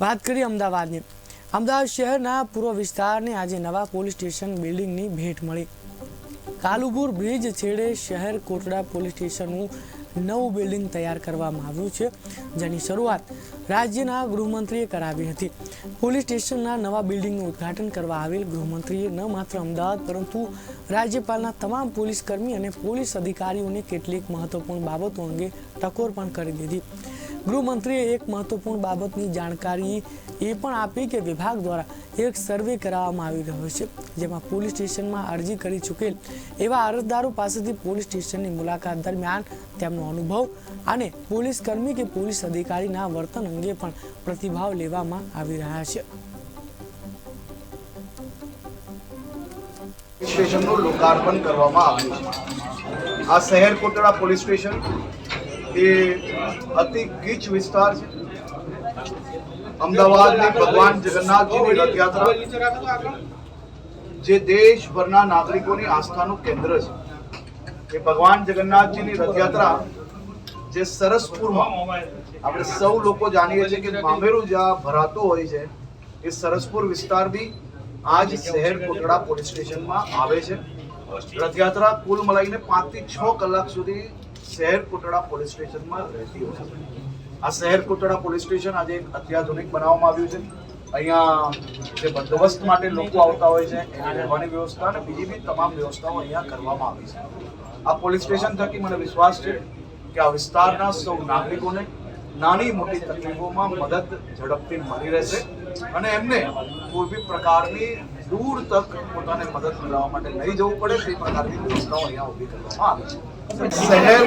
વાત કરીએ અમદાવાદની. અમદાવાદ શહેરના પૂર્વ વિસ્તારને આજે નવા પોલીસ સ્ટેશન બિલ્ડિંગની ભેટ મળી. કાલુપુર બ્રિજ છેડે શહેર કોટડા પોલીસ સ્ટેશનનું નવું બિલ્ડિંગ તૈયાર કરવામાં આવ્યું છે, જેની શરૂઆત રાજ્યના ગૃહમંત્રીએ કરાવી હતી. પોલીસ સ્ટેશનના નવા બિલ્ડિંગનું ઉદ્ઘાટન કરવા આવેલ ગૃહમંત્રીએ ન માત્ર અમદાવાદ, પરંતુ રાજ્યપાલના તમામ પોલીસ કર્મી અને પોલીસ અધિકારીઓને કેટલીક મહત્વપૂર્ણ બાબતો અંગે ટકોર પણ કરી દીધી. ગૃહમંત્રીએ એક મહત્વપૂર્ણ બાબતની જાણકારી એ પણ આપી કે વિભાગ દ્વારા એક સર્વે કરાવવામાં આવી રહ્યો છે, જેમાં પોલીસ સ્ટેશનમાં અરજી કરી ચૂકેલ એવા અરજદારો પાસેથી પોલીસ સ્ટેશનની મુલાકાત દરમિયાન તેમનો અનુભવ અને પોલીસ કર્મી કે પોલીસ અધિકારીના વર્તન અંગે પણ પ્રતિભાવ લેવામાં આવી રહ્યા છે. સ્ટેશનનું લોકાર્પણ કરવામાં આવ્યું આ શહેર કોટડા પોલીસ સ્ટેશન એ અતિ ગીચ વિસ્તાર છે. અમદાવાદની ભગવાન જગન્નાથજીની રથયાત્રા, જે દેશભરના નાગરિકોની આસ્થાનું કેન્દ્ર છે. એ ભગવાન જગન્નાથજીની રથયાત્રા જે સરસપુરમાં આપણે સૌ લોકો જાણીએ છીએ કે મામેરું જ્યાં ભરાતો હોય છે, એ સરસપુર વિસ્તાર બી આજ શહેર કોટડા પોલીસ સ્ટેશનમાં આવે છે. રથયાત્રા કુલ મળીને પાંચથી છ કલાક સુધી શહેર કોટડા પોલીસ સ્ટેશનમાં રહેતી હોય છે. આ શહેર કોટડા પોલીસ સ્ટેશન આજે એક અત્યાધુનિક બનાવવામાં આવ્યું છે. અહીંયા જે બંદોબસ્ત માટે લોકો આવતા હોય છે, એની રહેવાની વ્યવસ્થા અને બીજી બી તમામ વ્યવસ્થાઓ અહીંયા કરવામાં આવી છે. આ પોલીસ સ્ટેશન થકી મને વિશ્વાસ છે કે આ વિસ્તારના સૌ નાગરિકોને નાની મોટી તકલીફોમાં મદદ ઝડપથી મળી રહેશે. અને એમને કોઈ બી પ્રકારની દૂર તક પોતાને મદદ મેળવવા માટે લઈ જવું પડે, તે પ્રકારની વ્યવસ્થાઓ અહીંયા ઊભી કરવામાં આવી છે. શહેર